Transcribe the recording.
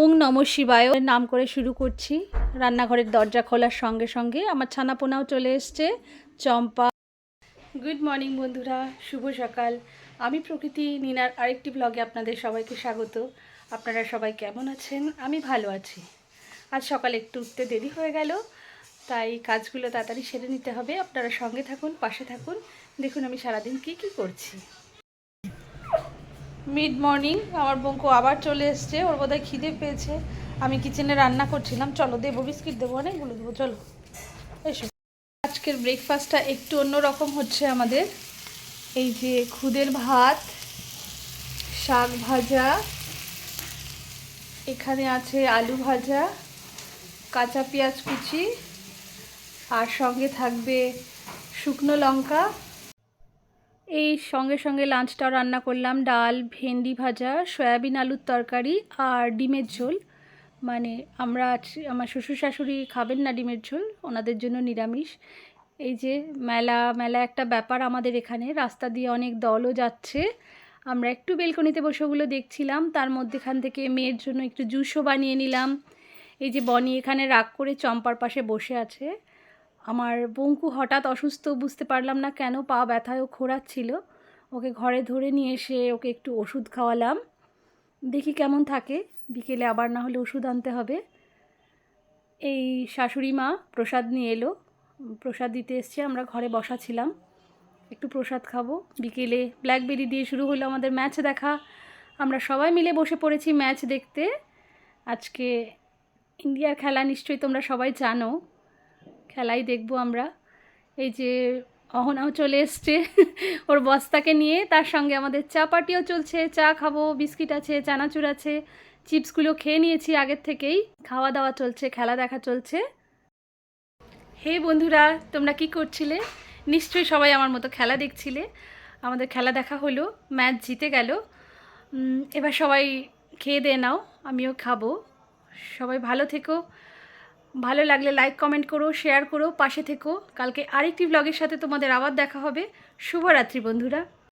ওং নম শিবায়। নাম করে শুরু করছি। রান্নাঘরের দরজা খোলার সঙ্গে সঙ্গে আমার ছানাপোনাও চলে এসছে। চম্পা। গুড মর্নিং বন্ধুরা, শুভ সকাল। আমি প্রকৃতি নিনার আরেকটি ব্লগে আপনাদের সবাইকে স্বাগত। আপনারা সবাই কেমন আছেন? আমি ভালো আছি। আজ সকালে একটু উঠতে দেরি হয়ে গেল, তাই কাজগুলো তাড়াতাড়ি সেরে নিতে হবে। আপনারা সঙ্গে থাকুন, পাশে থাকুন। দেখুন আমি সারাদিন কি কি করছি। মিড মর্নিং আমার বঙ্কু আবার চলে এসছে। ওর বোধহয় খিদে পেয়েছে। আমি কিচেনে রান্না করছিলাম। চলো, দেবো বিস্কিট, দেবো অনেকগুলো দেবো, চলো। এসো। আজকের ব্রেকফাস্টটা একটু অন্যরকম হচ্ছে আমাদের। এই যে খুদের ভাত, শাক ভাজা, এখানে আছে আলু ভাজা, কাঁচা পেঁয়াজ কুচি, আর সঙ্গে থাকবে শুকনো লঙ্কা এই সঙ্গে সঙ্গে লাঞ্চটাও রান্না করলাম। ডাল, ভেন্ডি ভাজা, সয়াবিন আলুর তরকারি আর ডিমের ঝোল। মানে আমরা আমার শ্বশুর শাশুড়ি খাবেন না ডিমের ঝোল, ওনাদের জন্য নিরামিষ। এই যে মেলা মেলা একটা ব্যাপার আমাদের এখানে। রাস্তা দিয়ে অনেক দলও যাচ্ছে। আমরা একটু বেলকনিতে বসে ওগুলো দেখছিলাম। তার মধ্যেখান থেকে মেয়ের জন্য একটু জুসও বানিয়ে নিলাম। এই যে বনি এখানে রাগ করে চম্পার পাশে বসে আছে। আমার বঙ্কু হঠাৎ অসুস্থ, বুঝতে পারলাম না কেন পা ব্যথায় ও খোঁড়াচ্ছিল। ওকে ঘরে ধরে নিয়ে এসে ওকে একটু ওষুধ খাওয়ালাম। দেখি কেমন থাকে, বিকেলে আবার না হলে ওষুধ আনতে হবে। এই শাশুড়ি মা প্রসাদ নিয়ে এলো। প্রসাদ দিতে এসছে আমরা ঘরে বসা ছিলাম। একটু প্রসাদ খাব। বিকেলে ব্ল্যাকবেরি দিয়ে শুরু হলো আমাদের ম্যাচ দেখা। আমরা সবাই মিলে বসে পড়েছি ম্যাচ দেখতে। আজকে ইন্ডিয়ার খেলা নিশ্চয়ই তোমরা সবাই জানো। খেলাই দেখব আমরা। এই যে অহনাও চলে এসছে। ওর বস্তাকে নিয়ে তার সঙ্গে আমাদের চা পাটিও চলছে। চা খাব, বিস্কিট আছে, চানাচুর আছে, চিপসগুলো খেয়ে নিয়েছি আগের থেকেই। খাওয়া দাওয়া চলছে, খেলা দেখা চলছে। হে বন্ধুরা, তোমরা কি করছিলে? নিশ্চয়ই সবাই আমার মতো খেলা দেখছিলে। আমাদের খেলা দেখা হলো, ম্যাচ জিতে গেল। এবার সবাই খেয়ে দিয়ে নাও, আমিও খাব। সবাই ভালো থেকো। ভালো লাগলে লাইক কমেন্ট করো শেয়ার করো, পাশে থেকো। কালকে আরেকটি ব্লগের সাথে তোমাদের আবার দেখা হবে। শুভরাত্রি বন্ধুরা।